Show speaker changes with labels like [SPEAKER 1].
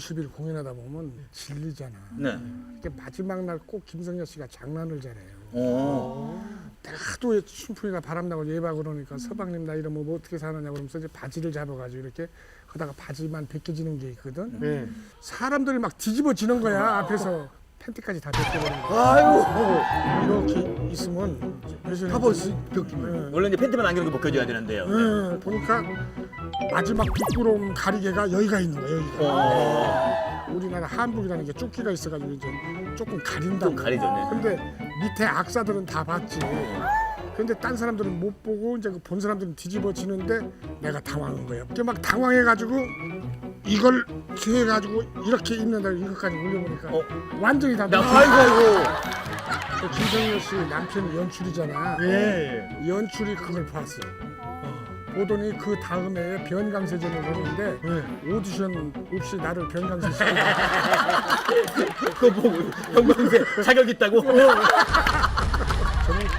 [SPEAKER 1] 50일 공연하다 보면 질리잖아.
[SPEAKER 2] 네.
[SPEAKER 1] 이게 마지막 날 꼭 김성녀 씨가 장난을 잘해요.
[SPEAKER 2] 오.
[SPEAKER 1] 하도 춘풍이가 바람나고 예바 그러니까 서방님 나 이러면 뭐 어떻게 사느냐 그러면서 이제 바지를 잡아가지고 이렇게 하다가 바지만 벗겨지는 게 있거든.
[SPEAKER 3] 네.
[SPEAKER 1] 사람들이 막 뒤집어지는 거야 앞에서 팬티까지 다 벗겨버리는 거야.
[SPEAKER 3] 아이고.
[SPEAKER 1] 이렇게 있으면 배신이
[SPEAKER 3] 타버스 벽기면.
[SPEAKER 2] 원래 이제 팬티만 안 겨누고 벗겨줘야 되는데요. 네.
[SPEAKER 1] 예, 보니까 마지막 부끄러움 가리개가 여기가 있는 거야 여기가.
[SPEAKER 2] 오.
[SPEAKER 1] 우리나라 한복이라는 게 조끼가 있어가지고 이제 조금 가린다고.
[SPEAKER 2] 좀 가리죠, 네.
[SPEAKER 1] 근데 밑에 악사들은 다 봤지. 근데 딴 사람들은 못 보고 이제 그본 사람들은 뒤집어지는데 내가 당황한 거예요. 그게 막 당황해가지고 이걸 해가지고 이렇게 입는다 이것까지 올려보니까
[SPEAKER 2] 어.
[SPEAKER 1] 완전히 다.
[SPEAKER 2] 나-
[SPEAKER 3] 아이고 아이고.
[SPEAKER 1] 그 김성현 씨 남편이 연출이잖아.
[SPEAKER 3] 예.
[SPEAKER 1] 연출이 그걸 봤어. 보더니 그 다음에 변강세전을 하는데
[SPEAKER 3] 네.
[SPEAKER 1] 오디션 없이 나를 변강세 시켜.
[SPEAKER 2] 그거 보고 형광색 자격 있다고.
[SPEAKER 1] 저는